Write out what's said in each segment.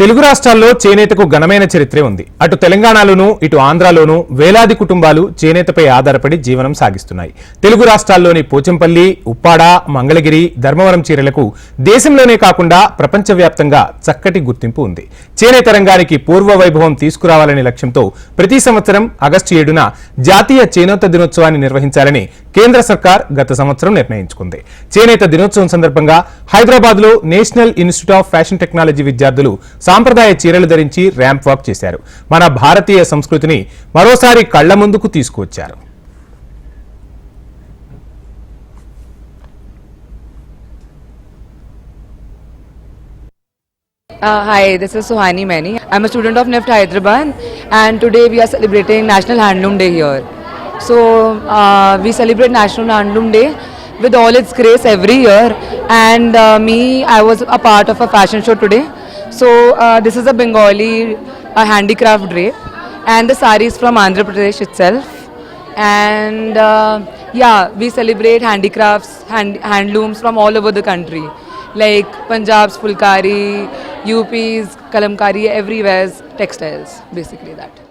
తెలుగు రాష్ట్రాల్లో చేనేతకు ఘనమైన చరిత్రే ఉంది. అటు తెలంగాణలోనూ ఇటు ఆంధ్రాలోనూ వేలాది కుటుంబాలు చేనేతపై ఆధారపడి జీవనం సాగిస్తున్నాయి. తెలుగు రాష్ట్రాల్లోని పోచంపల్లి ఉప్పాడ మంగళగిరి ధర్మవరం చీరలకు దేశంలోనే కాకుండా ప్రపంచవ్యాప్తంగా చక్కటి గుర్తింపు ఉంది. చేనేత రంగానికి పూర్వ వైభవం తీసుకురావాలనే లక్ష్యంతో ప్రతి సంవత్సరం ఆగస్టు ఏడున జాతీయ చేనేత దినోత్సవాన్ని నిర్వహించాలని కేంద్ర సర్కార్ గత సంవత్సరం నిర్ణయించుకుంది. చేనేత దినోత్సవం సందర్భంగా హైదరాబాద్లో national institute of fashion technology విద్యార్థులు సాంప్రదాయ చీరలు ధరించి ర్యాంప్ వాక్ చేశారు మన భారతీయ సంస్కృతిని మరోసారి కళ్ళ ముందుకు తీసుకువచ్చారు Uh, hi, this is Suhani Mani. I'm a student of NIFT Hyderabad and today we are celebrating National Handloom Day here. So uh, we celebrate National Handloom Day with all its grace every year and uh, me, I was a part of a fashion show today. So uh, this is a Bengali uh, handicraft drape and the sari is from Andhra Pradesh itself. And uh, yeah, we celebrate handicrafts, hand, handlooms from all over the country. Like Punjab's Fulkari, UP's Kalamkari, everywhere's textiles, basically that.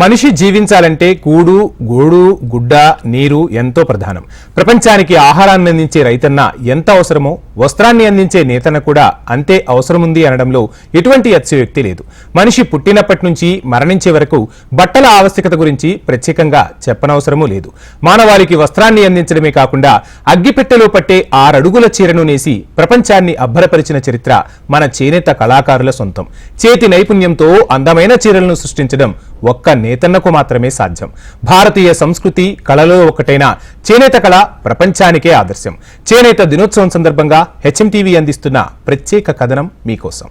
మనిషి జీవించాలంటే కూడు గూడు గుడ్డ నీరు ఎంతో ప్రధానం. ప్రపంచానికి ఆహారాన్ని అందించే రైతన్న ఎంత అవసరమో వస్త్రాన్ని అందించే నేతన్న కూడా అంతే అవసరముంది అనడంలో ఎటువంటి అత్యవ్యక్తి లేదు. మనిషి పుట్టినప్పటి నుంచి మరణించే వరకు బట్టల ఆవశ్యకత గురించి ప్రత్యేకంగా చెప్పనవసరమూ లేదు. మానవాళికి వస్త్రాన్ని అందించడమే కాకుండా అగ్గిపెట్టెలో పట్టే ఆరడుగుల చీరను నేసి ప్రపంచాన్ని అబ్బరపరిచిన చరిత్ర మన చేనేత కళాకారుల సొంతం. చేతి నైపుణ్యంతో అందమైన చీరలను సృష్టించడం ఒక్క నేతన్నకు మాత్రమే సాధ్యం. భారతీయ సంస్కృతి కళలో ఒకటైన చేనేత కళ ప్రపంచానికే ఆదర్శం. చేనేత దినోత్సవం సందర్భంగా హెచ్ఎంటీవీ అందిస్తున్న ప్రత్యేక కథనం మీకోసం.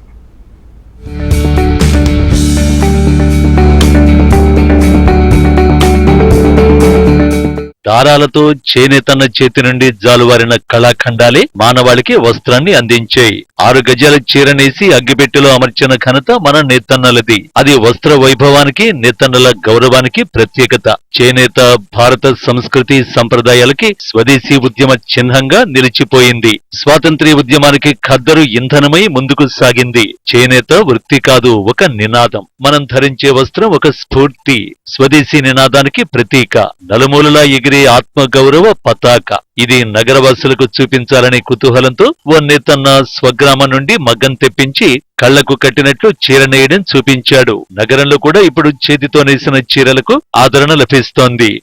దారాలతో చేనేతన్న చేతి నుండి జాలువారిన కళాఖండాలే మానవాళికి వస్త్రాన్ని అందించాయి. ఆరు గజాల చీరనేసి అగ్గిపెట్టెలో అమర్చిన ఘనత మన నేతన్నలది. అది వస్త్ర వైభవానికి నేతన్నల గౌరవానికి ప్రత్యేకత. చేనేత భారత సంస్కృతి సంప్రదాయాలకి స్వదేశీ ఉద్యమ చిహ్నంగా నిలిచిపోయింది. స్వాతంత్ర్య ఉద్యమానికి ఖద్దరు ఇంధనమై ముందుకు సాగింది. చేనేత వృత్తి కాదు ఒక నినాదం. మనం ధరించే వస్త్రం ఒక స్ఫూర్తి. స్వదేశీ నినాదానికి ప్రతీక. నలుమూలలా ఎగి ఆత్మ ఆత్మగౌరవ పతాక. ఇది నగరవాసులకు చూపించాలనే కుతూహలంతో ఓ నేతన్న స్వగ్రామం నుండి మగ్గం తెప్పించి కళ్ళకు కట్టినట్లు చీర నేయడం చూపించాడు. నగరంలో కూడా ఇప్పుడు చేతితో నేసిన చీరలకు ఆదరణ లభిస్తోంది.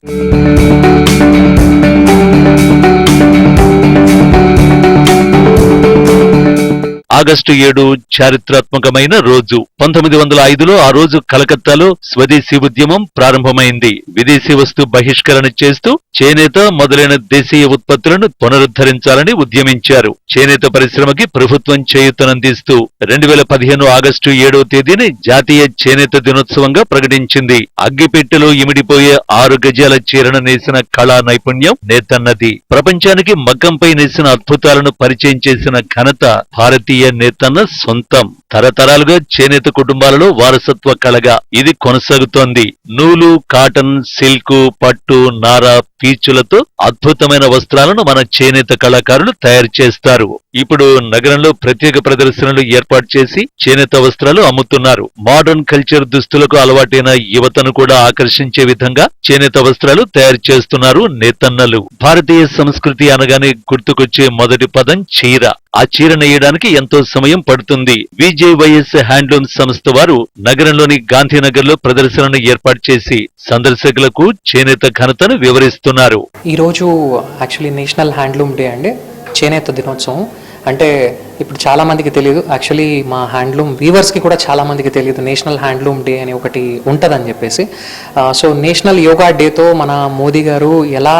ఆగస్టు ఏడు చారిత్రాత్మకమైన రోజు. పంతొమ్మిది వందల ఐదులో ఆ రోజు కలకత్తాలో స్వదేశీ ఉద్యమం ప్రారంభమైంది. విదేశీ వస్తు బహిష్కరణ చేస్తూ చేనేత మొదలైన దేశీయ ఉత్పత్తులను పునరుద్ధరించాలని ఉద్యమించారు. చేనేత పరిశ్రమకి ప్రభుత్వం చేయూతనందిస్తూ రెండు వేల పదిహేను ఆగస్టు ఏడవ తేదీని జాతీయ చేనేత దినోత్సవంగా ప్రకటించింది. అగ్గిపెట్టెలో ఇమిడిపోయే ఆరు గజాల చీరను నేసిన కళా నైపుణ్యం నేతన్నది. ప్రపంచానికి మగ్గంపై నేసిన అద్భుతాలను పరిచయం చేసిన ఘనత భారతీయ నేతన్న సొంతం. తరతరాలుగా చేనేత కుటుంబాలలో వారసత్వ కళగా ఇది కొనసాగుతోంది. నూలు కాటన్ సిల్క్ పట్టు నార పీచులతో అద్భుతమైన వస్త్రాలను మన చేనేత కళాకారులు తయారు చేస్తారు. ఇప్పుడు నగరంలో ప్రత్యేక ప్రదర్శనలు ఏర్పాటు చేసి చేనేత వస్త్రాలు అమ్ముతున్నారు. మోడర్న్ కల్చర్ దుస్తులకు అలవాటైన యువతను కూడా ఆకర్షించే విధంగా చేనేత వస్త్రాలు తయారు చేస్తున్నారు నేతన్నలు. భారతీయ సంస్కృతి అనగానే గుర్తుకొచ్చే మొదటి పదం చీర. ఆ చీర నేయడానికి ఎంతో సమయం పడుతుంది. విజేవైఎస్ హ్యాండ్లూమ్ సంస్థ వారు నగరంలోని గాంధీనగర్లో ప్రదర్శనను ఏర్పాటు చేసి సందర్శకులకు చేనేత ఘనతను వివరిస్తున్నారు. ఈరోజు యాక్చువల్లీ నేషనల్ హ్యాండ్లూమ్ డే అండి. చేనేత దినోత్సవం. అంటే ఇప్పుడు చాలా మందికి తెలియదు యాక్చువల్లీ మా హ్యాండ్లూమ్ వీవర్స్కి కూడా చాలా మందికి తెలియదు నేషనల్ హ్యాండ్లూమ్ డే అని ఒకటి ఉంటుందని చెప్పేసి. సో నేషనల్ యోగా డేతో మన మోదీ గారు ఎలా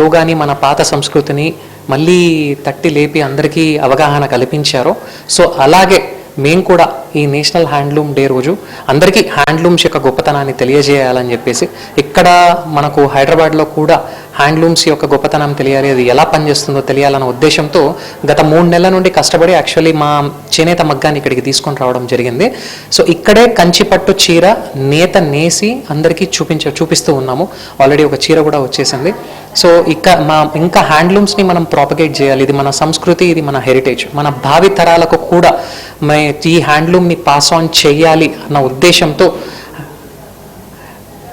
యోగాని మన పాత సంస్కృతిని మళ్ళీ తట్టి లేపి అందరికీ అవగాహన కల్పించారో. సో అలాగే మేము కూడా ఈ నేషనల్ హ్యాండ్లూమ్ డే రోజు అందరికీ హ్యాండ్లూమ్స్ యొక్క గొప్పతనాన్ని తెలియజేయాలని చెప్పేసి ఇక్కడ మనకు హైదరాబాద్లో కూడా హ్యాండ్లూమ్స్ యొక్క గొప్పతనం తెలియాలి అది ఎలా పనిచేస్తుందో తెలియాలన్న ఉద్దేశంతో గత మూడు నెలల నుండి కష్టపడి యాక్చువల్లీ మా చేనేత మగ్గాన్ని ఇక్కడికి తీసుకొని రావడం జరిగింది. సో ఇక్కడే కంచిపట్టు చీర నేత నేసి అందరికీ చూపించ చూపిస్తూ ఉన్నాము. ఆల్రెడీ ఒక చీర కూడా వచ్చేసింది. సో ఇక మా ఇంకా హ్యాండ్లూమ్స్ని మనం ప్రాపగేట్ చేయాలి. ఇది మన సంస్కృతి ఇది మన హెరిటేజ్ మన భావి తరాలకు కూడా మే ఈ హ్యాండ్లూమ్ని పాస్ ఆన్ చేయాలి అన్న ఉద్దేశంతో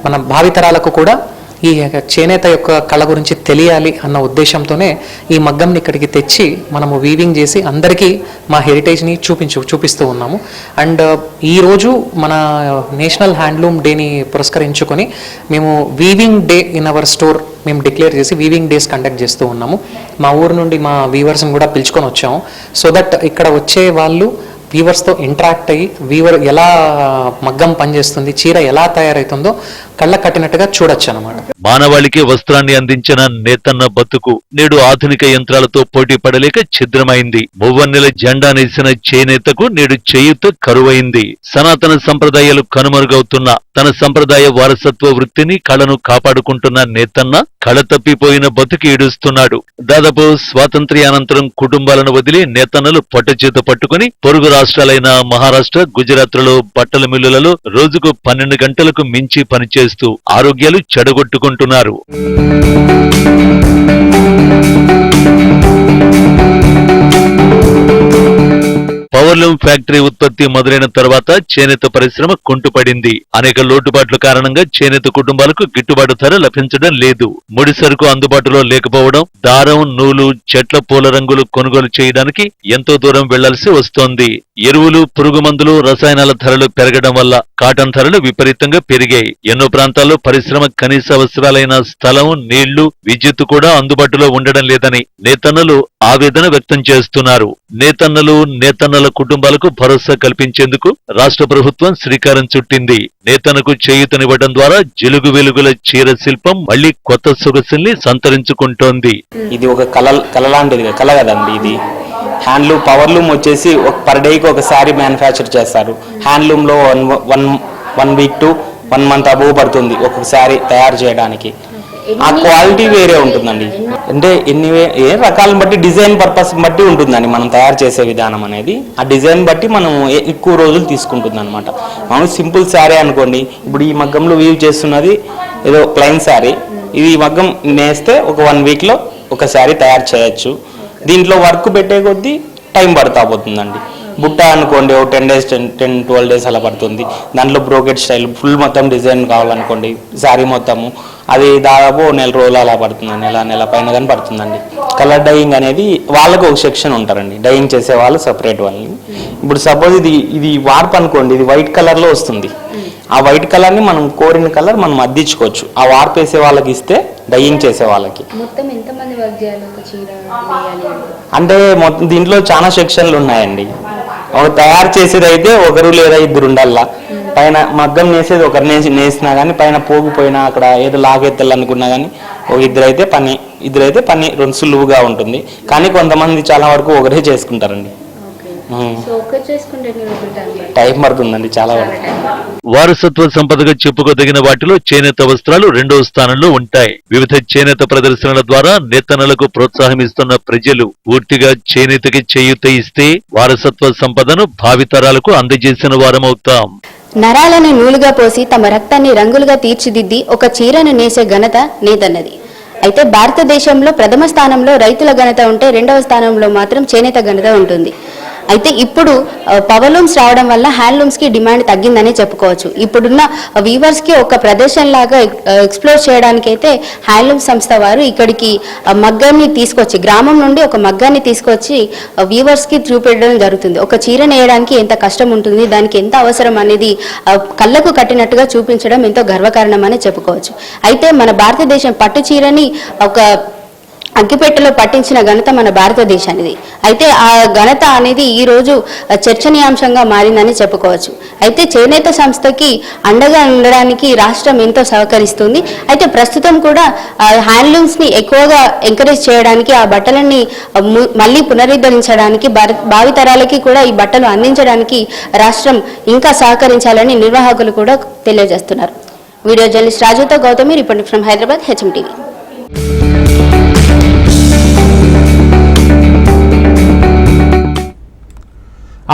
మన భావితరాలకు కూడా ఈ చేనేత యొక్క కళ గురించి తెలియాలి అన్న ఉద్దేశంతోనే ఈ మగ్గంని ఇక్కడికి తెచ్చి మనము వీవింగ్ చేసి అందరికీ మా హెరిటేజ్ని చూపించు చూపిస్తూ ఉన్నాము. అండ్ uh, ఈరోజు మన నేషనల్ హ్యాండ్లూమ్ డేని పురస్కరించుకొని మేము weaving day in our store మేము డిక్లేర్ చేసి వీవింగ్ డేస్ కండక్ట్ చేస్తూ ఉన్నాము. మా ఊరు నుండి మా వీవర్స్ని కూడా పిలుచుకొని వచ్చాము. సో దట్ ఇక్కడ వచ్చే వాళ్ళు వీవర్స్తో ఇంటరాక్ట్ అయ్యి వీవర్ ఎలా మగ్గం పనిచేస్తుంది చీర ఎలా తయారవుతుందో కళ్ళ కట్టినట్టుగా చూడొచ్చు అనమాట మానవాళికి వస్త్రాన్ని అందించిన నేతన్న బతుకు నేడు ఆధునిక యంత్రాలతో పోటీ పడలేక ఛిద్రమైంది. మువ్వన్నెల జెండా నేసిన చేనేతకు నేడు చేయుత కరువైంది. సనాతన సంప్రదాయాలు కనుమరుగవుతున్న తన సంప్రదాయ వారసత్వ వృత్తిని కళను కాపాడుకుంటున్న నేతన్న కళతప్పిపోయిన బతుకి ఈడుస్తున్నాడు దాదాపు స్వాతంత్ర్యానంతరం కుటుంబాలను వదిలి నేతన్నలు పట్టుచేత పట్టుకుని పొరుగు రాష్ట్రాలైన మహారాష్ట్ర గుజరాత్లలో బట్టల మిల్లులలో రోజుకు పన్నెండు గంటలకు మించి పనిచేస్తూ ఆరోగ్యాలు చెడగొట్టుకుంటున్నారు. పవర్లూమ్ ఫ్యాక్టరీ ఉత్పత్తి మొదలైన తర్వాత చేనేత పరిశ్రమ కుంటుపడింది. అనేక లోటుపాట్ల కారణంగా చేనేత కుటుంబాలకు గిట్టుబాటు ధర లభించడం లేదు. ముడి సరుకు అందుబాటులో లేకపోవడం దారం నూలు చెట్ల పూల రంగులు కొనుగోలు చేయడానికి ఎంతో దూరం వెళ్ళాల్సి వస్తోంది. ఎరువులు పురుగు మందులు రసాయనాల ధరలు పెరగడం వల్ల కాటన్ ధరలు విపరీతంగా పెరిగాయి. ఎన్నో ప్రాంతాల్లో పరిశ్రమ కనీస అవసరాలైన స్థలం నీళ్ళు విద్యుత్ కూడా అందుబాటులో ఉండడం లేదని నేతన్నలు ఆవేదన వ్యక్తం చేస్తున్నారు. నేతన్నలు నేతన్నల కుటుంబాలకు భరోసా కల్పించేందుకు రాష్ట్ర ప్రభుత్వం శ్రీకారం చుట్టింది. నేతనకు చేయూతనివ్వడం ద్వారా జిలుగు వెలుగుల చీర శిల్పం మళ్ళీ కొత్త సొగసుల్ని సంతరించుకుంటోంది. ఇది ఒక కళ కళ లాంటిది కళ కదండి ఇది. హ్యాండ్లూమ్ పవర్లూమ్ వచ్చేసి ఒక పర్ డేకి ఒక శారీ మ్యానుఫ్యాక్చర్ చేస్తారు. హ్యాండ్లూమ్లో one one one week to one month above పడుతుంది ఒక్కొక్కసారి తయారు చేయడానికి. ఆ క్వాలిటీ వేరే ఉంటుందండి. అంటే ఎన్ని ఏ రకాలను బట్టి డిజైన్ పర్పస్ బట్టి ఉంటుందండి మనం తయారు చేసే విధానం అనేది. ఆ డిజైన్ బట్టి మనం ఎక్కువ రోజులు తీసుకుంటుంది అనమాట మనం సింపుల్ శారీ అనుకోండి ఇప్పుడు ఈ మగ్గంలో వీవ్ చేస్తున్నది ఏదో ప్లెయిన్ శారీ. ఇది ఈ మగ్గం నేస్తే ఒక వన్ వీక్లో ఒక శారీ తయారు చేయొచ్చు. దీంట్లో వర్క్ పెట్టే కొద్దీ టైం పడతా పోతుందండి. బుట్ట అనుకోండి ఒక ten days ten ten twelve days అలా పడుతుంది. దాంట్లో బ్రోకెట్ స్టైల్ ఫుల్ మొత్తం డిజైన్ కావాలనుకోండి శారీ మొత్తము. అది దాదాపు నెల రోజులు అలా పడుతుంది నెల నెల పైన కానీ పడుతుందండి. కలర్ డైయింగ్ అనేది వాళ్ళకు ఒక సెక్షన్ ఉంటారండి. డైయింగ్ చేసే వాళ్ళు సపరేట్ వాళ్ళని. ఇప్పుడు సపోజ్ ఇది ఇది వార్ప్ అనుకోండి ఇది వైట్ కలర్లో వస్తుంది. ఆ వైట్ కలర్ని మనం కోరిన కలర్ మనం అద్దించుకోవచ్చు. ఆ వార్ప్ వేసే వాళ్ళకి ఇస్తే డైయింగ్ చేసే వాళ్ళకి. అంటే మొత్తం దీంట్లో చాలా సెక్షన్లు ఉన్నాయండి. ఒక తయారు చేసేది అయితే ఒకరు లేదా ఇద్దరు ఉండాలా? పైన మగ్గం నేసేది ఒకరు నేసి నేసినా కానీ పైన పోగిపోయినా అక్కడ ఏదో లాగెత్తాలి అనుకున్నా కానీ ఒక ఇద్దరు అయితే పని ఇద్దరు అయితే పని రెండు సులువుగా ఉంటుంది. కానీ కొంతమంది చాలా వరకు ఒకరే చేసుకుంటారండి. టైం పడుతుందండి చాలా వరకు. వారసత్వ సంపదగా చెప్పుకోదగిన వాటిలో చేనేత వస్త్రాలు రెండవ స్థానంలో ఉంటాయి. వివిధ చేనేత ప్రదర్శనల ద్వారా నేతనలకు ప్రోత్సాహమిస్తున్న ప్రజలు పూర్తిగా చేనేతకి చేయూత ఇస్తే వారసత్వ సంపదను భావితరాలకు అందజేసిన వారమవుతాం. నరాలను నూలుగా పోసి తమ రక్తాన్ని రంగులుగా తీర్చిదిద్ది ఒక చీరను నేసే ఘనత నేతన్నది అయితే భారతదేశంలో ప్రథమ స్థానంలో రైతుల ఘనత ఉంటే రెండవ స్థానంలో మాత్రం చేనేత ఘనత ఉంటుంది. అయితే ఇప్పుడు పవర్ పవర్లూమ్స్ రావడం వల్ల హ్యాండ్లూమ్స్కి డిమాండ్ తగ్గిందనే చెప్పుకోవచ్చు. ఇప్పుడున్న వీవర్స్కి ఒక ప్రదేశం లాగా ఎక్స్ప్లోర్ చేయడానికైతే హ్యాండ్లూమ్ సంస్థ వారు ఇక్కడికి మగ్గాన్ని తీసుకొచ్చి గ్రామం నుండి ఒక మగ్గాన్ని తీసుకొచ్చి ఆ, వీవర్స్కి చూపెట్టడం జరుగుతుంది. ఒక చీర నేయడానికి ఎంత కష్టం ఉంటుంది దానికి ఎంత అవసరం అనేది కళ్ళకు కట్టినట్టుగా చూపించడం ఎంతో గర్వకారణం అని చెప్పుకోవచ్చు. అయితే మన భారతదేశం పట్టు చీరని ఒక అగ్గిపెట్టెలో పట్టించిన ఘనత మన భారతదేశానిది. అయితే ఆ ఘనత అనేది ఈ రోజు చర్చనీయాంశంగా మారిందని చెప్పుకోవచ్చు. అయితే చేనేత సంస్థకి అండగా ఉండడానికి రాష్ట్రం ఎంతో సహకరిస్తుంది. అయితే ప్రస్తుతం కూడా హ్యాండ్లూమ్స్ని ఎక్కువగా ఎంకరేజ్ చేయడానికి ఆ బట్టలని మళ్ళీ పునరుద్ధరించడానికి భావితరాలకి కూడా ఈ బట్టలు అందించడానికి రాష్ట్రం ఇంకా సహకరించాలని నిర్వాహకులు కూడా తెలియజేస్తున్నారు. వీడియో జర్నలిస్ట్ రాజుతో Gautami reporting from Hyderabad HM TV.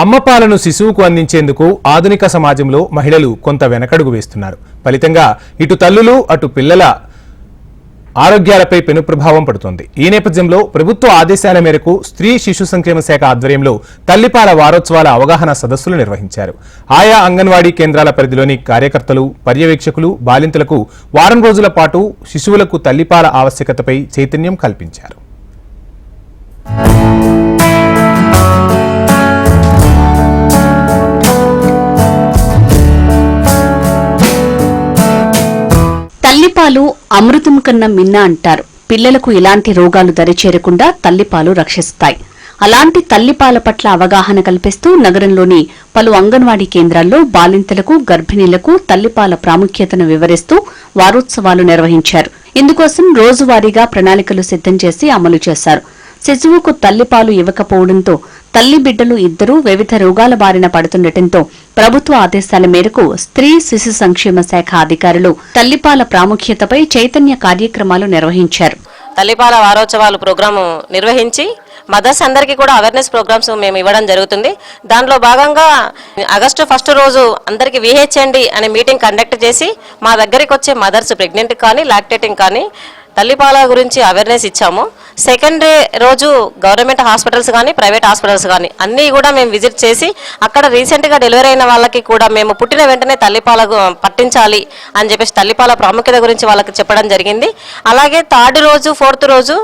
అమ్మపాలను శిశువుకు అందించేందుకు ఆధునిక సమాజంలో మహిళలు కొంత వెనకడుగు వేస్తున్నారు. ఫలితంగా ఇటు తల్లులు అటు పిల్లల ఆరోగ్యాలపై పెను ప్రభావం పడుతోంది. ఈ నేపథ్యంలో ప్రభుత్వ ఆదేశాల మేరకు స్త్రీ శిశు సంక్షేమ శాఖ ఆధ్వర్యంలో తల్లిపాల వారోత్సవాల అవగాహన సదస్సులు నిర్వహించారు. ఆయా అంగన్వాడీ కేంద్రాల పరిధిలోని కార్యకర్తలు పర్యవేక్షకులు బాలింతలకు వారం రోజుల పాటు శిశువులకు తల్లిపాల ఆవశ్యకతపై చైతన్యం కల్పించారు. అమృతం కన్నా మిన్న అంటారు. పిల్లలకు ఇలాంటి రోగాలు దరిచేరకుండా తల్లిపాలు రక్షిస్తాయి. అలాంటి తల్లిపాల పట్ల అవగాహన కల్పిస్తూ నగరంలోని పలు అంగన్వాడీ కేంద్రాల్లో బాలింతలకు గర్భిణీలకు తల్లిపాల ప్రాముఖ్యతను వివరిస్తూ వారోత్సవాలు నిర్వహించారు. ఇందుకోసం రోజువారీగా ప్రణాళికలు సిద్ధం చేసి అమలు చేశారు. శిశువుకు తల్లిపాలు ఇవ్వకపోవడంతో తల్లి బిడ్డలు ఇద్దరూ వివిధ రోగాల బారిన పడుతుండటంతో ప్రభుత్వ ఆదేశాల మేరకు స్త్రీ శిశు సంక్షేమ శాఖ అధికారులు తల్లిపాల ప్రాముఖ్యతపై చైతన్య కార్యక్రమాలు నిర్వహించారు. తల్లిపాల వారోత్సవాలు ప్రోగ్రాము నిర్వహించి మదర్స్ అందరికీ కూడా అవేర్నెస్ ప్రోగ్రామ్స్ మేము ఇవ్వడం జరుగుతుంది. దాంట్లో భాగంగా ఆగస్టు ఫస్ట్ రోజు అందరికీ విహెచ్ఎండి అనే మీటింగ్ కండక్ట్ చేసి మా దగ్గరికి వచ్చే మదర్స్ ప్రెగ్నెంట్ కానీ లాక్టేటింగ్ కానీ తల్లిపాల గురించి అవేర్నెస్ ఇచ్చాము. సెకండ్ డే రోజు గవర్నమెంట్ హాస్పిటల్స్ కానీ ప్రైవేట్ హాస్పిటల్స్ కానీ అన్నీ కూడా మేము విజిట్ చేసి అక్కడ రీసెంట్గా డెలివరీ అయిన వాళ్ళకి కూడా మేము పుట్టిన వెంటనే తల్లిపాల పట్టించాలి అని చెప్పేసి తల్లిపాల ప్రాముఖ్యత గురించి వాళ్ళకి చెప్పడం జరిగింది. అలాగే థర్డ్ రోజు ఫోర్త్ రోజు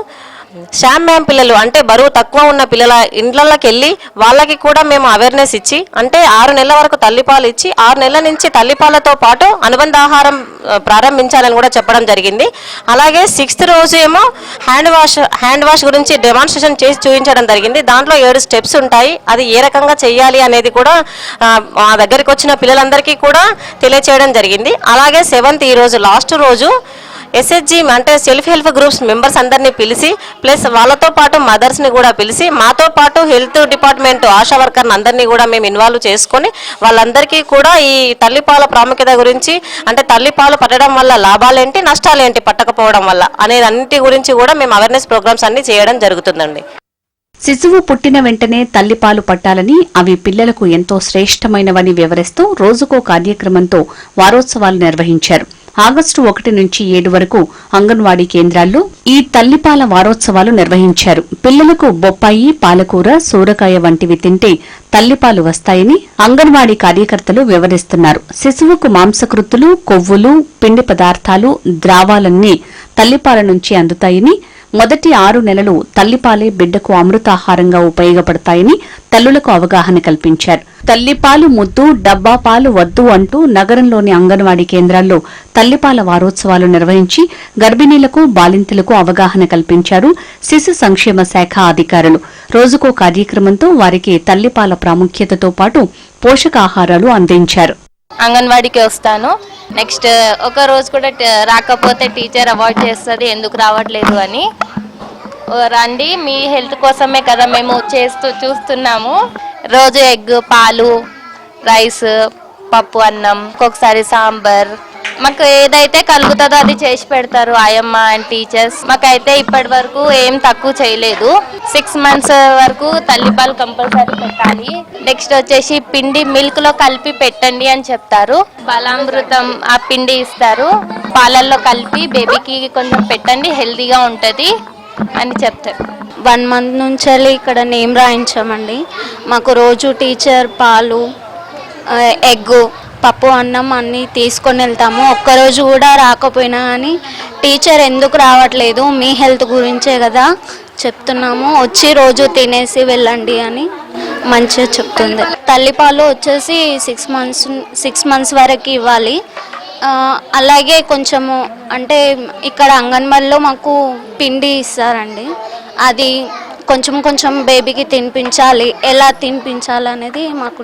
శామ్ మ్యామ్ పిల్లలు అంటే బరువు తక్కువ ఉన్న పిల్లల ఇండ్లకి వెళ్ళి వాళ్ళకి కూడా మేము అవేర్నెస్ ఇచ్చి అంటే ఆరు నెలల వరకు తల్లిపాలు ఇచ్చి ఆరు నెలల నుంచి తల్లిపాలతో పాటు అనుబంధ ఆహారం ప్రారంభించాలని కూడా చెప్పడం జరిగింది. అలాగే సిక్స్త్ రోజు ఏమో హ్యాండ్ వాష్ హ్యాండ్ వాష్ గురించి డెమాన్స్ట్రేషన్ చేసి చూపించడం జరిగింది. దాంట్లో ఏడు స్టెప్స్ ఉంటాయి. అది ఏ రకంగా చేయాలి అనేది కూడా మా దగ్గరికి వచ్చిన పిల్లలందరికీ కూడా తెలియచేయడం జరిగింది. అలాగే సెవెంత్ ఈ రోజు లాస్ట్ రోజు ఎస్హెచ్జి అంటే సెల్ఫ్ హెల్ప్ గ్రూప్స్ మెంబర్స్ అందరినీ పిలిచి ప్లస్ వాళ్ళతో పాటు మదర్స్ని కూడా పిలిచి మాతో పాటు హెల్త్ డిపార్ట్మెంట్ ఆశా వర్కర్ని అందరినీ కూడా మేము ఇన్వాల్వ్ చేసుకొని వాళ్ళందరికీ కూడా ఈ తల్లిపాల ప్రాముఖ్యత గురించి అంటే తల్లిపాలు పట్టడం వల్ల లాభాలేంటి నష్టాలేంటి పట్టకపోవడం వల్ల అనేది అన్నిటి గురించి కూడా మేము అవేర్నెస్ ప్రోగ్రామ్స్ అన్ని చేయడం జరుగుతుందండి. శిశువు పుట్టిన వెంటనే తల్లిపాలు పట్టాలని అవి పిల్లలకు ఎంతో శ్రేష్టమైనవని వివరిస్తూ రోజుకో కార్యక్రమంతో వారోత్సవాలు నిర్వహించారు. ఆగస్టు ఒకటి నుంచి ఏడు వరకు అంగన్వాడీ కేంద్రాల్లో ఈ తల్లిపాల వారోత్సవాలు నిర్వహించారు. పిల్లలకు బొప్పాయి పాలకూర సూరకాయ వంటివి తింటే తల్లిపాలు వస్తాయని అంగన్వాడీ కార్యకర్తలు వివరిస్తున్నారు. శిశువుకు మాంసకృత్తులు కొవ్వులు పిండి పదార్థాలు ద్రావాలన్నీ తల్లిపాల నుంచి అందుతాయని మొదటి ఆరు నెలలు తల్లిపాలే బిడ్డకు అమృతాహారంగా ఉపయోగపడతాయని తల్లులకు అవగాహన కల్పించారు. తల్లిపాలు ముద్దు డబ్బా పాలు వద్దు అంటూ నగరంలోని అంగన్వాడీ కేంద్రాల్లో తల్లిపాల వారోత్సవాలు నిర్వహించి గర్భిణీలకు బాలింతలకు అవగాహన కల్పించారు శిశు సంక్షేమ శాఖ అధికారులు. రోజుకో కార్యక్రమంతో వారికి తల్లిపాల ప్రాముఖ్యతతో పాటు పోషకాహారాలు అందించారు. అంగన్వాడికి వస్తాను. నెక్స్ట్ ఒక రోజు కూడా రాకపోతే టీచర్ అవాయిడ్ చేస్తుంది ఎందుకు రావట్లేదు అని. ఓ రండి మీ హెల్త్ కోసమే కదా మేము చేస్తూ చూస్తున్నాము. రోజు ఎగ్ పాలు రైస్ పప్పు అన్నం ఒక్కొక్కసారి సాంబార్ మాకు ఏదైతే కలుగుతుందో అది చేసి పెడతారు ఆయమ్మ అండ్ టీచర్స్ మాకైతే ఇప్పటి వరకు ఏం తక్కువ చేయలేదు. సిక్స్ మంత్స్ వరకు తల్లిపాలు కంపల్సరీ పెట్టాలి. నెక్స్ట్ వచ్చేసి పిండి మిల్క్లో కలిపి పెట్టండి అని చెప్తారు. బలామృతం ఆ పిండి ఇస్తారు. పాలల్లో కలిపి బేబీకి కొంచెం పెట్టండి హెల్తీగా ఉంటుంది అని చెప్తారు. వన్ మంత్ నుంచి వెళ్ళి ఇక్కడ నేమ్ రాయించామండి. మాకు రోజు టీచర్ పాలు ఎగ్గు పప్పు అన్నం అన్నీ తీసుకొని వెళ్తాము. ఒక్కరోజు కూడా రాకపోయినా కానీ టీచర్ ఎందుకు రావట్లేదు? మీ హెల్త్ గురించే కదా చెప్తున్నాము. వచ్చి రోజు తినేసి వెళ్ళండి అని మంచిగా చెప్తుంది. తల్లిపాలు వచ్చేసి సిక్స్ మంత్స్ సిక్స్ మంత్స్ వరకు ఇవ్వాలి. అలాగే కొంచెము అంటే ఇక్కడ అంగన్వాడీలో మాకు పిండి ఇస్తారండి. అది కొంచెం కొంచెం బేబీకి తినిపించాలి. ఎలా తినిపించాలి అనేది మాకు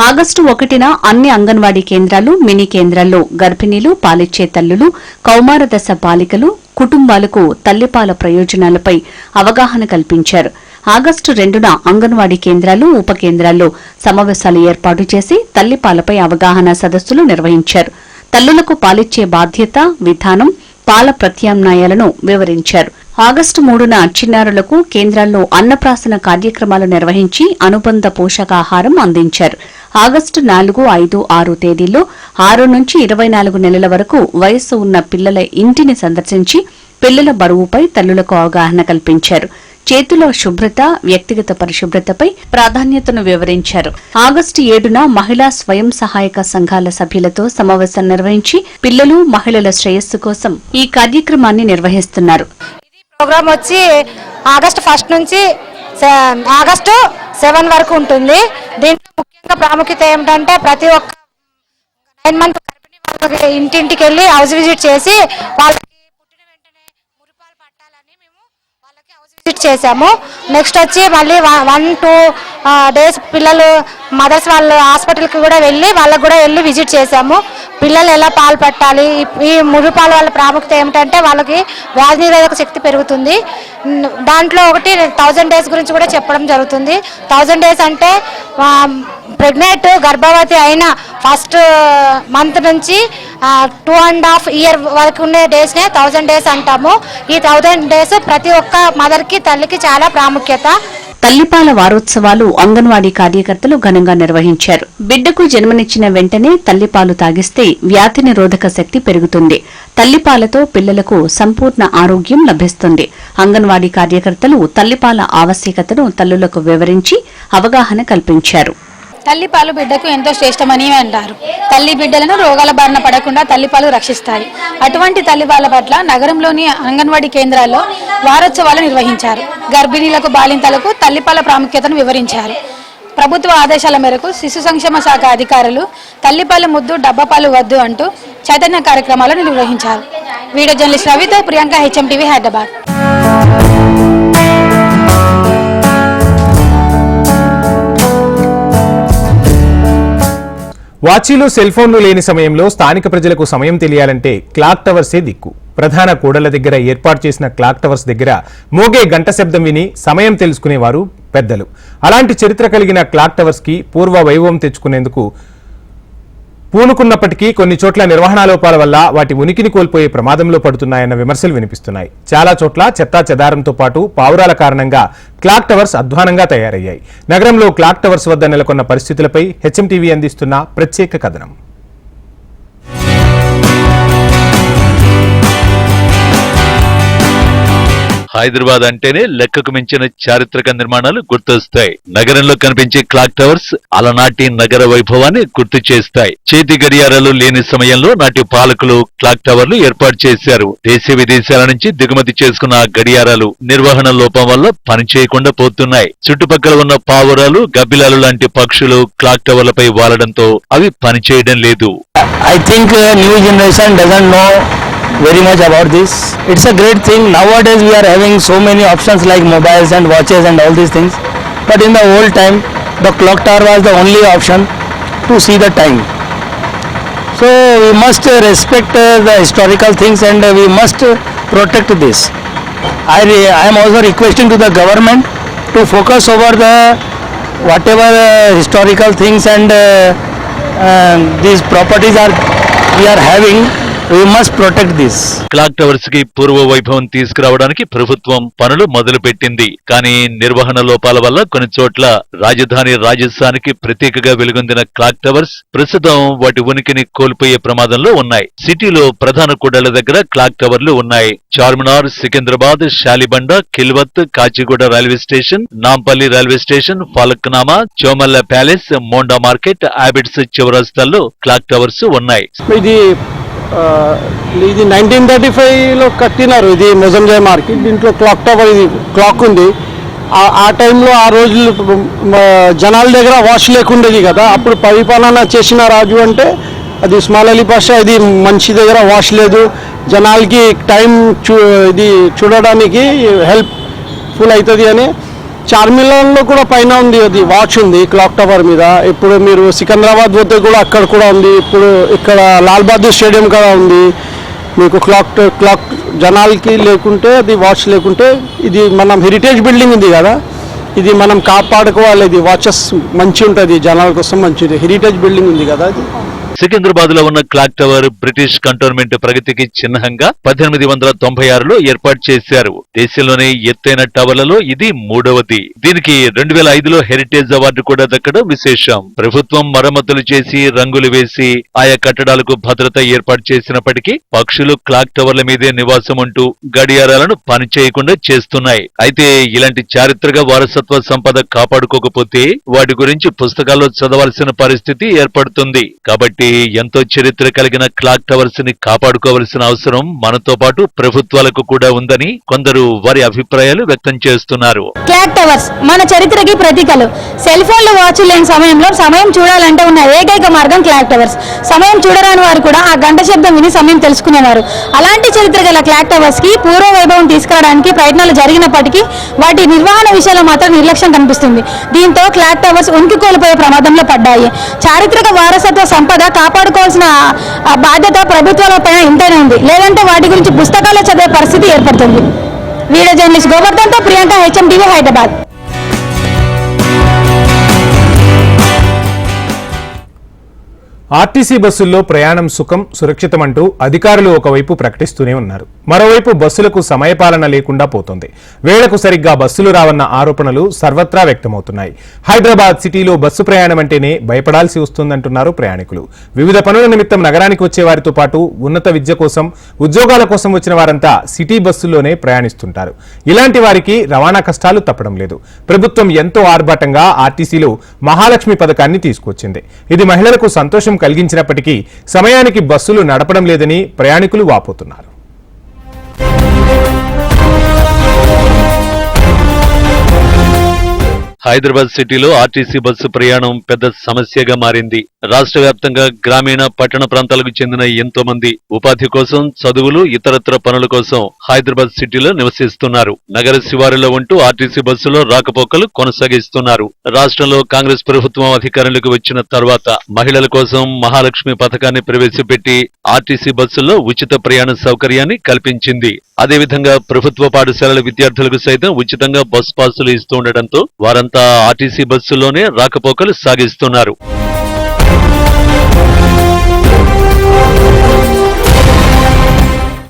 ఆగస్టు ఒకటిన అన్ని అంగన్వాడీ కేంద్రాలు మినీ కేంద్రాల్లో గర్భిణీలు పాలిచ్చే తల్లులు కౌమార దశ బాలికలు కుటుంబాలకు తల్లిపాల ప్రయోజనాలపై అవగాహన కల్పించారు. ఆగస్టు రెండున అంగన్వాడీ కేంద్రాలు ఉప కేంద్రాల్లో సమావేశాలు ఏర్పాటు చేసి తల్లిపాలపై అవగాహన సదస్సులు నిర్వహించారు. తల్లులకు పాలిచ్చే బాధ్యత విధానం పాల ప్రత్యామ్నాయాలను వివరించారు. ఆగస్టు మూడున చిన్నారులకు కేంద్రాల్లో అన్నప్రాసన కార్యక్రమాలు నిర్వహించి అనుబంధ పోషకాహారం అందించారు. ఆగస్టు నాలుగు ఐదు ఆరు తేదీల్లో ఆరు నుంచి ఇరవై నాలుగు నెలల వరకు వయస్సు ఉన్న పిల్లల ఇంటిని సందర్శించి పిల్లల బరువుపై తల్లులకు అవగాహన కల్పించారు. చేతిలో శుభ్రత వ్యక్తిగత పరిశుభ్రతపై ప్రాధాన్యతను వివరించారు. ఆగస్టు ఏడున మహిళా స్వయం సహాయక సంఘాల సభ్యులతో సమావేశం నిర్వహించి పిల్లలు మహిళల శ్రేయస్సు కోసం ఈ కార్యక్రమాన్ని నిర్వహిస్తున్నారు. ప్రోగ్రామ్ వచ్చి ఆగస్ట్ ఫస్ట్ నుంచి ఆగస్టు సెవెన్ వరకు ఉంటుంది. దీంట్లో ముఖ్యంగా ప్రాముఖ్యత ఏమిటంటే ప్రతి ఒక్క నైన్ మంత్ గర్భిణీ వాళ్ళకి ఇంటింటికి వెళ్ళి హౌస్ విజిట్ చేసి వాళ్ళకి పుట్టిన వెంటనే మురిపాలు పట్టాలని మేము వాళ్ళకి హౌస్ విజిట్ చేసాము నెక్స్ట్ వచ్చి మళ్ళీ వన్ టూ డేస్ పిల్లలు మదర్స్ వాళ్ళ హాస్పిటల్కి కూడా వెళ్ళి వాళ్ళకి కూడా వెళ్ళి విజిట్ చేసాము పిల్లలు ఎలా పాలు పట్టాలి ఈ- ఈ వాళ్ళ ప్రాముఖ్యత ఏమిటంటే వాళ్ళకి వ్యాధి నిరోధక శక్తి పెరుగుతుంది. దాంట్లో ఒకటి థౌజండ్ డేస్ గురించి కూడా చెప్పడం జరుగుతుంది. థౌజండ్ డేస్ అంటే ప్రెగ్నెంట్ గర్భవతి అయిన ఫస్ట్ మంత్ నుంచి టూ అండ్ హాఫ్ ఇయర్ వరకు ఉండే డేస్నే థౌజండ్ డేస్ అంటాము. ఈ థౌజండ్ డేస్ ప్రతి ఒక్క మదర్కి తల్లికి చాలా ప్రాముఖ్యత. తల్లిపాల వారోత్సవాలు అంగన్వాడీ కార్యకర్తలు ఘనంగా నిర్వహించారు. బిడ్డకు జన్మనిచ్చిన వెంటనే తల్లిపాలు తాగిస్తే వ్యాధి నిరోధక శక్తి పెరుగుతుంది. తల్లిపాలతో పిల్లలకు సంపూర్ణ ఆరోగ్యం లభిస్తుంది. అంగన్వాడీ కార్యకర్తలు తల్లిపాల ఆవశ్యకతను తల్లులకు వివరించి అవగాహన కల్పించారు. తల్లిపాలు బిడ్డకు ఎంతో శ్రేష్టమని అంటారు. తల్లి బిడ్డలను రోగాల బారిన పడకుండా తల్లిపాలు రక్షిస్తాయి. అటువంటి తల్లిపాల పట్ల నగరంలోని అంగన్వాడీ కేంద్రాల్లో వారోత్సవాలు నిర్వహించారు. గర్భిణీలకు బాలింతలకు తల్లిపాల ప్రాముఖ్యతను వివరించారు. ప్రభుత్వ ఆదేశాల మేరకు శిశు సంక్షేమ శాఖ అధికారులు తల్లిపాలు ముద్దు డబ్బపాలు వద్దు అంటూ చైతన్య కార్యక్రమాలు నిర్వహించారు. వీడియో జర్నలిస్ట్ రవితో ప్రియాంక హెచ్ఎం టీవీ హైదరాబాద్. వాచీలు సెల్ ఫోన్లు లేని సమయంలో స్థానిక ప్రజలకు సమయం తెలియాలంటే క్లాక్ టవర్సే దిక్కు. ప్రధాన కూడళ్ళ దగ్గర ఏర్పాటు చేసిన క్లాక్ టవర్స్ దగ్గర మోగే గంట శబ్దం విని సమయం తెలుసుకునేవారు పెద్దలు. అలాంటి చరిత్ర కలిగిన క్లాక్ టవర్స్కి పూర్వ వైభవం తెచ్చుకునేందుకు పూనుకున్నప్పటికీ కొన్ని చోట్ల నిర్వహణా లోపాల వల్ల వాటి ఉనికిని కోల్పోయే ప్రమాదంలో పడుతున్నాయన్న విమర్శలు వినిపిస్తున్నాయి. చాలా చోట్ల చెత్తా చెదారంతో పాటు పావురాల కారణంగా క్లాక్ టవర్స్ అధ్వానంగా తయారయ్యాయి. నగరంలో క్లాక్ టవర్స్ వద్ద నెలకొన్న పరిస్థితులపై హెచ్ఎంటీవీ అందిస్తున్న ప్రత్యేక కథనం. హైదరాబాద్ అంటేనే లెక్కకు మించిన చారిత్రక నిర్మాణాలు గుర్తొస్తాయి. నగరంలో కనిపించే క్లాక్ టవర్స్ అలనాటి నగర వైభవాన్ని గుర్తు చేస్తాయి. చేతి గడియారాలు లేని సమయంలో నాటి పాలకులు క్లాక్ టవర్లు ఏర్పాటు చేశారు. దేశ విదేశాల నుంచి దిగుమతి చేసుకున్న ఆ గడియారాలు నిర్వహణ లోపం వల్ల పనిచేయకుండా పోతున్నాయి. చుట్టుపక్కల ఉన్న పావురాలు గబ్బిలాలు లాంటి పక్షులు క్లాక్ టవర్లపై వాలడంతో అవి పనిచేయడం లేదు. I think new generation doesn't know very much about this. It's a great thing. Nowadays we are having so many options like mobiles and watches and all these things. But in the old time, the clock tower was the only option to see the time. So we must respect uh, the historical things and uh, we must protect this. I, I am also requesting to the government to focus over the whatever uh, historical things and uh, uh, these properties are we are having. This. Clock టవర్స్కి పూర్వ వైభవం తీసుకురావడానికి ప్రభుత్వం పనులు మొదలు పెట్టింది కానీ నిర్వహణ లోపాల వల్ల కొన్ని చోట్ల రాజధాని రాజస్థానికి ప్రత్యేకగా వెలుగొందిన క్లాక్ టవర్స్ ప్రస్తుతం వాటి ఉనికిని కోల్పోయే ప్రమాదంలో ఉన్నాయి. సిటీలో ప్రధాన కూడళ్ళ దగ్గర క్లాక్ టవర్లు ఉన్నాయి. Charminar Secunderabad Shalibanda Khilwat Kachiguda railway station Nampally railway station Falaknuma Chowmahalla palace Monda market Abids చౌరస్తాల్లో clock towers ఉన్నాయి. ఇది ఇది నైన్టీన్ థర్టీ ఫైవ్లో కట్టినారు. ఇది మొజంజాయ్ మార్కెట్. దీంట్లో క్లాక్ టవర్ ఇది క్లాక్ ఉంది. ఆ- టైంలో ఆ రోజులు జనాల దగ్గర వాష్ లేకుండేది కదా. అప్పుడు పరిపాలన చేసిన రాజు అంటే అది స్మాల్ అలీ పాషా. ఇది మనిషి దగ్గర వాష్ లేదు. జనాలకి టైం చూ ఇది చూడడానికి హెల్ప్ ఫుల్ అవుతుంది అని చార్మినార్లో కూడా పైన ఉంది అది వాచ్ ఉంది క్లాక్ టవర్ మీద. ఇప్పుడు మీరు సికింద్రాబాద్ పోతే కూడా అక్కడ కూడా ఉంది. ఇప్పుడు ఇక్కడ లాల్ బహదూర్ స్టేడియం కూడా ఉంది. మీకు క్లాక్ క్లాక్ జనాలకి లేకుంటే అది వాచ్ లేకుంటే ఇది మనం హెరిటేజ్ బిల్డింగ్ ఉంది కదా. ఇది మనం కాపాడుకోవాలి ఇది వాచెస్ మంచి ఉంటుంది జనాల కోసం మంచిది. హెరిటేజ్ బిల్డింగ్ ఉంది కదా అది. సికింద్రాబాద్లో ఉన్న క్లాక్ టవర్ బ్రిటిష్ కంటోన్మెంట్ ప్రగతికి చిహ్నంగా పద్దెనిమిది వందల తొంభై ఆరులో ఏర్పాటు చేశారు. దేశంలోనే ఎత్తైన టవర్లలో ఇది మూడవది. దీనికి రెండు వేల ఐదులో హెరిటేజ్ అవార్డు కూడా దక్కడం విశేషం. ప్రభుత్వం మరమ్మతులు చేసి రంగులు వేసి ఆయా కట్టడాలకు భద్రత ఏర్పాటు చేసినప్పటికీ పక్షులు క్లాక్ టవర్ల మీదే నివాసం ఉంటూ గడియారాలను పనిచేయకుండా చేస్తున్నాయి. అయితే ఇలాంటి చారిత్రక వారసత్వ సంపద కాపాడుకోకపోతే వాటి గురించి పుస్తకాల్లో చదవాల్సిన పరిస్థితి ఏర్పడుతుంది. కాబట్టి ఎంతో చరిత్ర కలిగిన క్లాక్ టవర్స్ని కాపాడుకోవాల్సిన అవసరం మనతో పాటు ప్రభుత్వాలకు కూడా ఉందని కొందరు వారి అభిప్రాయాలు వ్యక్తం చేస్తున్నారు. క్లాక్ టవర్స్ మన చరిత్రకి ప్రతీకలు. సెల్ ఫోన్లు వాచ్ లేని సమయంలో సమయం చూడాలంటే ఉన్న ఏకైక మార్గం క్లాక్ టవర్స్. సమయం చూడరాని వారు కూడా ఆ గంట శబ్దం విని సమయం తెలుసుకునేవారు. అలాంటి చరిత్ర గల క్లాక్ టవర్స్కి పూర్వ వైభవం తీసుకురావడానికి ప్రయత్నాలు జరిగినప్పటికీ వాటి నిర్వహణ విషయంలో మాత్రం నిర్లక్ష్యం కనిపిస్తుంది. దీంతో క్లాక్ టవర్స్ ఉనికి కోల్పోయే ప్రమాదంలో పడ్డాయి. చారిత్రక వారసత్వ సంపద కాపాడుకోవాల్సిన బాధ్యత ప్రభుత్వాల పైన ఎంతైనా ఉంది. లేదంటే వాటి గురించి పుస్తకాలు చదివే పరిస్థితి ఏర్పడుతుంది. వీడియో జర్నలిస్ట్ గోవర్ధన్తో Priyanka HM TV Hyderabad. RTC బస్సుల్లో ప్రయాణం సుఖం సురక్షితమంటూ అధికారులు ఒకవైపు ప్రకటిస్తూనే ఉన్నారు. మరోవైపు బస్సులకు సమయపాలన లేకుండా పోతుంది. వేళకు సరిగ్గా బస్సులు రావన్న ఆరోపణలు సర్వత్రా వ్యక్తమవుతున్నాయి. హైదరాబాద్ సిటీలో బస్సు ప్రయాణం అంటేనే భయపడాల్సి వస్తుందంటున్నారు ప్రయాణికులు. వివిధ పనుల నిమిత్తం నగరానికి వచ్చే వారితో పాటు ఉన్నత విద్య కోసం ఉద్యోగాల కోసం వచ్చిన వారంతా సిటీ బస్సుల్లోనే ప్రయాణిస్తుంటారు. ఇలాంటి వారికి రవాణా కష్టాలు తప్పడం లేదు. ప్రభుత్వం ఎంతో ఆర్భాటంగా ఆర్టీసీలో మహాలక్ష్మి పథకాన్ని తీసుకొచ్చింది. ఇది మహిళలకు సంతోషం కలిగించినప్పటికీ సమయానికి బస్సులు నడపడం లేదని ప్రయాణికులు వాపోతున్నారు. హైదరాబాద్ సిటీలో ఆర్టీసీ బస్సు ప్రయాణం పెద్ద సమస్యగా మారింది. రాష్ట్ర వ్యాప్తంగా గ్రామీణ పట్టణ ప్రాంతాలకు చెందిన ఎంతో మంది ఉపాధి కోసం చదువులు ఇతరత్ర పనుల కోసం హైదరాబాద్ సిటీలో నివసిస్తున్నారు. నగర శివారులో ఉంటూ ఆర్టీసీ బస్సులో రాకపోకలు కొనసాగిస్తున్నారు. రాష్ట్రంలో కాంగ్రెస్ ప్రభుత్వం అధికారంలోకి వచ్చిన తర్వాత మహిళల కోసం మహాలక్ష్మి పథకాన్ని ప్రవేశపెట్టి ఆర్టీసీ బస్సుల్లో ఉచిత ప్రయాణ సౌకర్యాన్ని కల్పించింది. అదేవిధంగా ప్రభుత్వ పాఠశాలల విద్యార్థులకు సైతం ఉచితంగా బస్ పాసులు ఇస్తుండటంతో వారంతా ఆర్టీసీ బస్సుల్లోనే రాకపోకలు సాగిస్తున్నారు.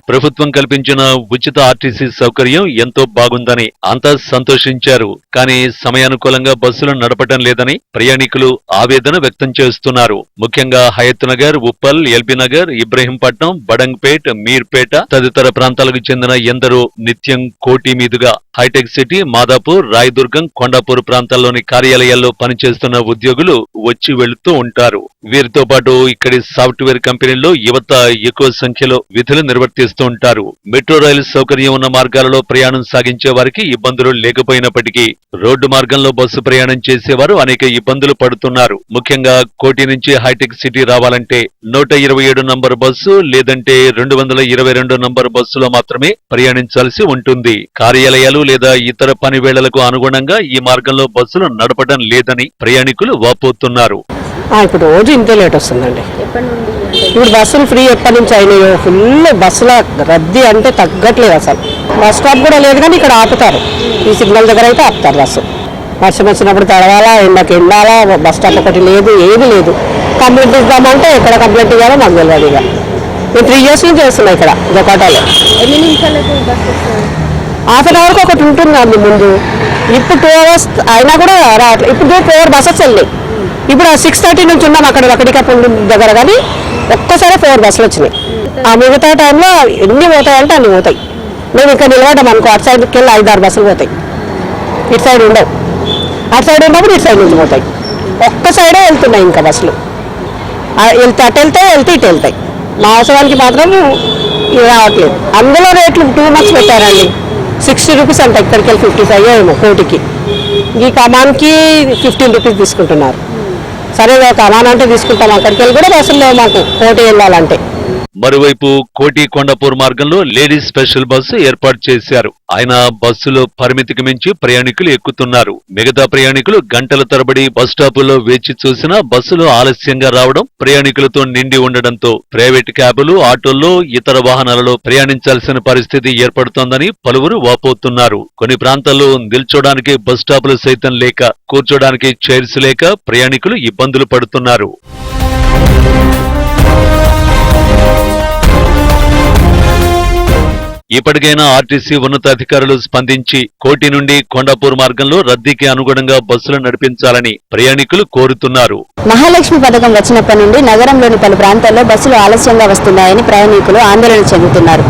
ప్రభుత్వం కల్పించిన ఉచిత ఆర్టీసీ సౌకర్యం ఎంతో బాగుందని అంతా సంతోషించారు. కానీ సమయానుకూలంగా బస్సులు నడపటం లేదని ప్రయాణికులు ఆవేదన వ్యక్తం చేస్తున్నారు. ముఖ్యంగా హయత్ నగర్ ఉప్పల్ ఎల్బీ నగర్ ఇబ్రహీంపట్నం బడంగ్పేట్ మీర్పేట తదితర ప్రాంతాలకు చెందిన ఎందరో నిత్యం కోటి మీదుగా హైటెక్ సిటీ మాదాపూర్ రాయదుర్గం కొండాపూర్ ప్రాంతాల్లోని కార్యాలయాల్లో పనిచేస్తున్న ఉద్యోగులు వచ్చి వెళుతూ ఉంటారు. వీరితో పాటు ఇక్కడి సాఫ్ట్వేర్ కంపెనీల్లో యువత ఎక్కువ సంఖ్యలో విధులు నిర్వర్తిస్తూ ఉంటారు. మెట్రో రైలు సౌకర్యం ఉన్న మార్గాలలో ప్రయాణం సాగించే వారికి ఇబ్బందులు లేకపోయినప్పటికీ రోడ్డు మార్గంలో బస్సు ప్రయాణం చేసేవారు అనేక ఇబ్బందులు పడుతున్నారు. ముఖ్యంగా కోటి నుంచి హైటెక్ సిటీ రావాలంటే నూట ఇరవై ఏడు నంబర్ బస్సు లేదంటే రెండు వందల ఇరవై రెండు నంబర్ బస్సులో మాత్రమే ప్రయాణించాల్సి ఉంటుంది. కార్యాలయాలు లేదా ఇతర పని వేళలకు అనుగుణంగా ఈ మార్గంలో బస్సులు నడపడం లేదని ప్రయాణికులు వాపోతున్నారు. ఇప్పుడు రోజు ఇంతే లేట్ వస్తుందండి. ఇప్పుడు బస్సులు ఫ్రీ ఎప్పటి నుంచి అయినాయో? ఫుల్ బస్సుల రద్దీ అంటే తగ్గట్లేదు అసలు. బస్ స్టాప్ కూడా లేదు కానీ ఇక్కడ ఆపుతారు. ఈ సిగ్నల్ దగ్గర అయితే ఆపుతారు బస్సు. వర్షం వచ్చినప్పుడు తడవాలా ఎండకి ఎండాలా బస్ స్టాప్ ఒకటి లేదు ఏది లేదు. కంప్లైంట్ ఇద్దామంటే ఎక్కడ కంప్లైంట్ ఇవ్వాలో మాకు తెలియదు ఇక. నేను త్రీ ఇయర్స్ నుంచి చేస్తున్నా ఇక్కడ జొకాటాలో. హాఫ్ అన్ అవర్కి ఒకటి ఉంటుందండి ముందు. ఇప్పుడు టూ అవర్స్ అయినా కూడా రావట్లేదు ఇప్పుడు టూ అవర్ బస్సెస్ వెళ్ళాయి ఇప్పుడు సిక్స్ థర్టీ నుంచి ఉన్నాం అక్కడ లకడికప్ప దగ్గర కానీ ఒక్కసారి ఫోర్ బస్సులు వచ్చినాయి. ఆ మిగతా టైంలో ఎన్ని పోతాయంటే అన్ని పోతాయి. మేము ఇక్కడ నిలబడ్డాం అనుకో అటు సైడ్కి వెళ్ళి ఐదు ఆరు బస్సులు పోతాయి. ఇటు సైడ్ ఉండవు. అటు సైడ్ ఉన్నప్పుడు ఇటు సైడ్ నుంచి పోతాయి. ఒక్క సైడే వెళ్తున్నాయి ఇంకా బస్సులు వెళ్తే అటు వెళ్తాయి వెళ్తే ఇటు వెళ్తాయి. మా అవసరానికి మాత్రం రావట్లేదు. అందులో రేట్లు టూ మచ్ పెట్టారండి. సిక్స్టీ రూపీస్ అంట ఇక్కడికి వెళ్ళి ఫిఫ్టీ ఫైవ్ ఏమో కోటికి. ఈ కమాన్కి ఫిఫ్టీన్ రూపీస్ తీసుకుంటున్నారు. సరే ఒక కమాన్ అంటే తీసుకుంటాం అక్కడికి వెళ్ళి కూడా అసలు లేవు మాకు. కోటి వెళ్ళాలంటే. మరోవైపు కోటి కొండపూర్ మార్గంలో లేడీస్ స్పెషల్ బస్సు ఏర్పాటు చేశారు. ఆయన బస్సులో పరిమితికి మించి ప్రయాణికులు ఎక్కుతున్నారు. మిగతా ప్రయాణికులు గంటల తరబడి బస్ స్టాపుల్లో వేచి చూసినా బస్సులో ఆలస్యంగా రావడం ప్రయాణికులతో నిండి ఉండడంతో ప్రైవేట్ క్యాబులు ఆటోల్లో ఇతర వాహనాలలో ప్రయాణించాల్సిన పరిస్థితి ఏర్పడుతోందని పలువురు వాపోతున్నారు. కొన్ని ప్రాంతాల్లో నిల్చోడానికి బస్ సైతం లేక కూర్చోడానికి చైర్స్ లేక ప్రయాణికులు ఇబ్బందులు పడుతున్నారు. ఇప్పటికైనా ఆర్టీసీ ఉన్నతాధికారులు స్పందించి కోటి నుండి కొండాపూర్ మార్గంలో రద్దీకి అనుగుణంగా బస్సులు నడిపించాలని ప్రయాణికులు కోరుతున్నారు. మహాలక్ష్మి పథకం వచ్చినప్పటి నుండి నగరంలోని పలు ప్రాంతాల్లో బస్సులు ఆలస్యంగా వస్తున్నాయని ప్రయాణికులు ఆందోళన చెందుతున్నారు.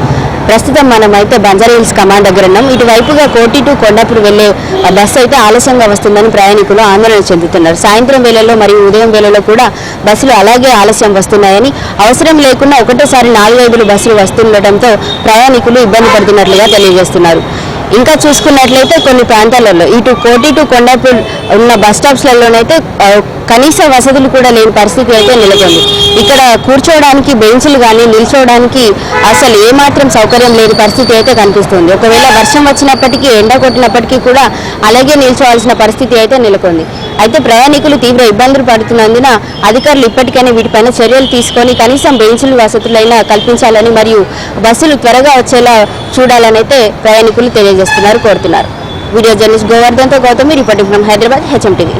ప్రస్తుతం మనం అయితే బంజారా కమాండ్ దగ్గర ఉన్నాం. ఇటువైపుగా కోటి టు కొండాపూర్ వెళ్ళే ఆ బస్సు అయితే ఆలస్యంగా వస్తుందని ప్రయాణికులు ఆందోళన చెందుతున్నారు. సాయంత్రం వేళల్లో మరియు ఉదయం వేళల్లో కూడా బస్సులు అలాగే ఆలస్యం వస్తున్నాయని అవసరం లేకుండా ఒకటేసారి నాలుగైదులు బస్సులు వస్తుండటంతో ప్రయాణికులు ఇబ్బంది పడుతున్నట్లుగా తెలియజేస్తున్నారు. ఇంకా చూసుకున్నట్లయితే కొన్ని ప్రాంతాలలో ఇటు కోటి టు కొండాపూర్ ఉన్న బస్ స్టాప్స్లలోనైతే కనీస వసతులు కూడా లేని పరిస్థితి అయితే నెలకొంది. ఇక్కడ కూర్చోవడానికి బెంచ్లు కానీ నిల్చోవడానికి అసలు ఏమాత్రం సౌకర్యం లేని పరిస్థితి అయితే కనిపిస్తుంది. ఒకవేళ వర్షం వచ్చినప్పటికీ ఎండ కొట్టినప్పటికీ కూడా అలాగే నిల్చోవాల్సిన పరిస్థితి అయితే నెలకొంది. అయితే ప్రయాణికులు తీవ్ర ఇబ్బందులు పడుతున్నందున అధికారులు ఇప్పటికైనా వీటిపైన చర్యలు తీసుకొని కనీసం బెంచ్లు వసతులైనా కల్పించాలని మరియు బస్సులు త్వరగా వచ్చేలా చూడాలని అయితే ప్రయాణికులు తెలియజేస్తున్నారు కోరుతున్నారు. Video journalist గోవర్ధన్తో Gautami reporting from Hyderabad HM TV.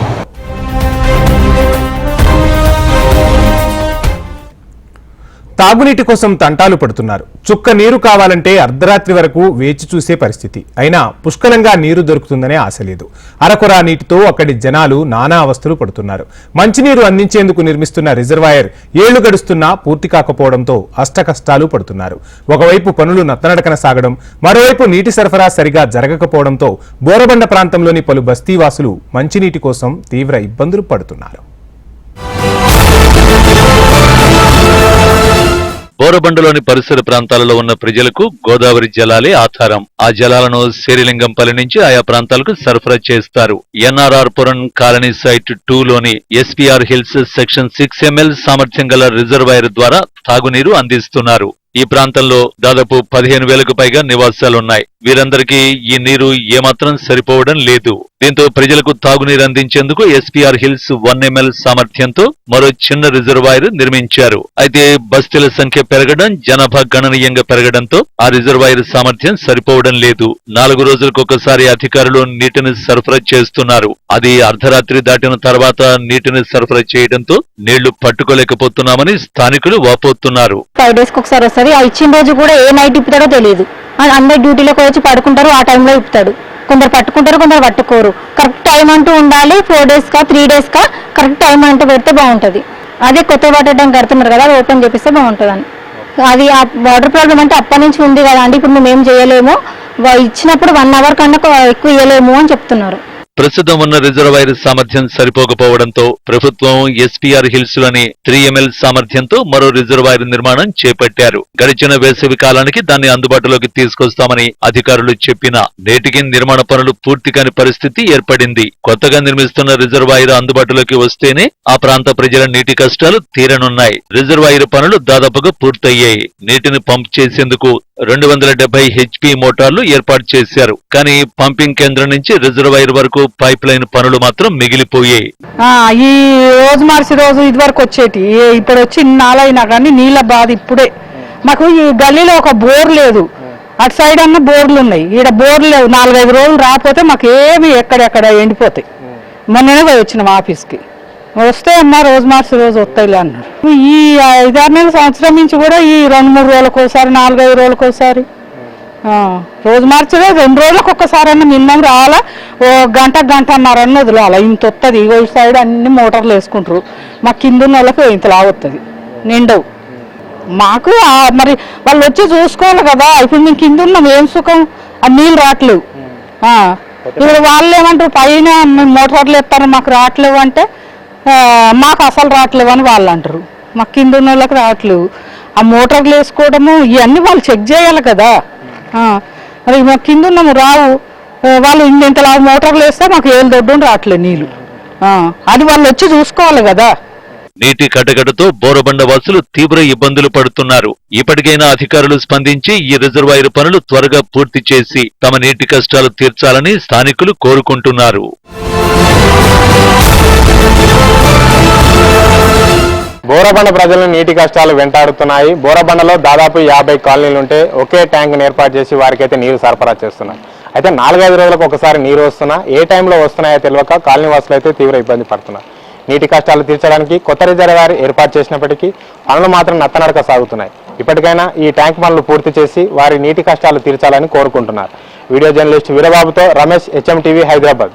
తాగునీటి కోసం తంటాలు పడుతున్నారు. చుక్క నీరు కావాలంటే అర్ధరాత్రి వరకు వేచి చూసే పరిస్థితి. అయినా పుష్కలంగా నీరు దొరుకుతుందనే ఆశ లేదు. అరకొరా నీటితో అక్కడి జనాలు నానా అవస్థలు పడుతున్నారు. మంచినీరు అందించేందుకు నిర్మిస్తున్న రిజర్వాయర్ ఏళ్ళు గడుస్తున్నా పూర్తి కాకపోవడంతో అష్టకష్టాలు పడుతున్నారు. ఒకవైపు పనులు నత్తనడకన సాగడం మరోవైపు నీటి సరఫరా సరిగా జరగకపోవడంతో బోరబండ ప్రాంతంలోని పలు బస్తీవాసులు మంచినీటి కోసం తీవ్ర ఇబ్బందులు పడుతున్నారు. బోరబండలోని పరిసర ప్రాంతాలలో ఉన్న ప్రజలకు గోదావరి జలాలే ఆధారం. ఆ జలాలను శేరిలింగంపల్లి నుంచి ఆయా ప్రాంతాలకు సరఫరా చేస్తారు. NRR Puram colony site two లోని SPR hills section six ML సామర్థ్యం గల రిజర్వాయర్ ద్వారా తాగునీరు అందిస్తున్నారు. ఈ ప్రాంతంలో దాదాపు పదిహేను వేలకు పైగా నివాసాలున్నాయి. వీరందరికీ ఈ నీరు ఏమాత్రం సరిపోవడం లేదు. దీంతో ప్రజలకు తాగునీరు అందించేందుకు ఎస్పీఆర్ హిల్స్ వన్ ఎంఎల్ సామర్థ్యంతో మరో చిన్న రిజర్వాయర్ నిర్మించారు. అయితే బస్తీల సంఖ్య పెరగడం జనాభా గణనీయంగా పెరగడంతో ఆ రిజర్వాయర్ సామర్థ్యం సరిపోవడం లేదు. నాలుగు రోజులకు ఒకసారి అధికారులు నీటిని సరఫరా చేస్తున్నారు. అది అర్ధరాత్రి దాటిన తర్వాత నీటిని సరఫరా చేయడంతో నీళ్ళు పట్టుకోలేకపోతున్నామని స్థానికులు వాపోతున్నారు. ఫైవ్ డేస్ ఒకసారి వస్తుంది. ఆ ఇచ్చిన రోజు కూడా ఏ నైట్ ఇప్పుతాడో తెలియదు ఆ- అందరు డ్యూటీలోకి వచ్చి పడుకుంటారు ఆ టైంలో ఇప్పుతాడు. కొందరు పట్టుకుంటారు కొందరు పట్టుకోరు. కరెక్ట్ టైం అంటూ ఉండాలి ఫోర్ డేస్ కా త్రీ డేస్ కా కరెక్ట్ టైం అంటూ పెడితే బాగుంటుంది. అదే కొత్త వాటర్ ట్యాంక్ కడుతున్నారు కదా అది ఓపెన్ చేపిస్తే బాగుంటుందని. అది ఆ వాటర్ ప్రాబ్లం అంటే అప్పటి నుంచి ఉంది కదా అండి ఇప్పుడు మేము ఏం చేయలేము. ఇచ్చినప్పుడు వన్ అవర్ కన్నా ఎక్కువ ఇవ్వలేము అని చెప్తున్నారు. ప్రస్తుతం ఉన్న రిజర్వాయర్ సామర్థ్యం సరిపోకపోవడంతో ప్రభుత్వం ఎస్పీఆర్ హిల్స్లోని త్రీ ఎంఎల్ సామర్థ్యంతో మరో రిజర్వాయర్ నిర్మాణం చేపట్టారు. గడిచిన వేసవి కాలానికి దాన్ని అందుబాటులోకి తీసుకొస్తామని అధికారులు చెప్పినా నేటికి నిర్మాణ పనులు పూర్తి కాని పరిస్థితి ఏర్పడింది. కొత్తగా నిర్మిస్తున్న రిజర్వాయర్ అందుబాటులోకి వస్తేనే ఆ ప్రాంత ప్రజల నీటి కష్టాలు తీరనున్నాయి. రిజర్వాయర్ పనులు దాదాపుగా పూర్తయ్యాయి. నీటిని పంప్ చేసేందుకు రెండు వందల డెబ్బై హెచ్పి మోటార్లు ఏర్పాటు చేశారు. కానీ పంపింగ్ కేంద్రం నుంచి రిజర్వాయర్ వరకు పైప్ లైన్ పనులు మాత్రం మిగిలిపోయాయి ఆ, ఈ రోజు మార్చి రోజు ఇది వరకు వచ్చేటి ఇప్పుడు వచ్చి నాలైనా కానీ నీళ్ళ బాధ ఇప్పుడే. మాకు ఈ గల్లీలో ఒక బోర్ లేదు. అటు సైడ్ అన్న బోర్లు ఉన్నాయి. ఈడ బోర్లు లేవు. నాలుగైదు రోజులు రాకపోతే మాకు ఏమి ఎక్కడెక్కడ ఎండిపోతాయి. మొన్ననే పోయి వచ్చినాం ఆఫీస్కి. వస్తే అన్న రోజు మార్చి రోజు వస్తాయిలే అన్నారు. ఈ ఐదారు నెలల సంవత్సరం నుంచి కూడా ఈ రెండు మూడు రోజులకు ఒకసారి నాలుగైదు రోజులకు ఒకసారి. రోజు మార్చలే రెండు రోజులకు ఒక్కసారి అన్న మినిమం రావాలా? ఓ గంట గంట అన్న వదిలాల? ఇంత వస్తుంది ఇగో ఈ సైడ్ అన్ని మోటార్లు వేసుకుంటారు. మా కింద ఉన్న వాళ్ళకి ఇంత లావస్తుంది నిండవు. మాకు మరి వాళ్ళు వచ్చి చూసుకోవాలి కదా. ఇప్పుడు మేము కింద ఉన్నాం ఏం సుఖం? ఆ నీళ్ళు రావట్లేవు. ఇప్పుడు వాళ్ళు ఏమంటారు పైన మేము మోటార్లు ఎత్తారు మాకు రావట్లేవు అంటే మాకు అసలు రావట్లేవు అని వాళ్ళు అంటారు. మాకు కింద ఉన్న వాళ్ళకి రావట్లేవు. ఆ మోటార్లు వేసుకోవడము ఇవన్నీ వాళ్ళు చెక్ చేయాలి కదా. మరి మాకు కింద ఉన్నాము రావు వాళ్ళు ఇంత లాభం మోటార్లు వేస్తే మాకు ఏళ్ళు దొడ్డు రావట్లేదు నీళ్ళు అది వాళ్ళు వచ్చి చూసుకోవాలి కదా. నీటి కటకటతో బోరబండ వాసులు తీవ్ర ఇబ్బందులు పడుతున్నారు. ఇప్పటికైనా అధికారులు స్పందించి ఈ రిజర్వాయర్ పనులు త్వరగా పూర్తి చేసి తమ నీటి కష్టాలు తీర్చాలని స్థానికులు కోరుకుంటున్నారు. బోరబండ ప్రజలను నీటి కష్టాలు వెంటాడుతున్నాయి. బోరబండలో దాదాపు యాభై కాలనీలు ఉంటే ఒకే ట్యాంక్ను ఏర్పాటు చేసి వారికైతే నీరు సరఫరా చేస్తున్నారు. అయితే నాలుగైదు రోజులకు ఒకసారి నీరు వస్తున్నా ఏ టైంలో వస్తున్నాయో తెలియక కాలనీ వాసులు అయితే తీవ్ర ఇబ్బంది పడుతున్నారు. నీటి కష్టాలు తీర్చడానికి కొత్త రిజర్వాయర్ ఏర్పాటు చేసినప్పటికీ పనులు మాత్రం నత్తనడక సాగుతున్నాయి. ఇప్పటికైనా ఈ ట్యాంక్ పనులు పూర్తి చేసి వారి నీటి కష్టాలు తీర్చాలని కోరుకుంటున్నారు. వీడియో జర్నలిస్ట్ వీరబాబుతో రమేష్ హెచ్ఎం టీవీ హైదరాబాద్.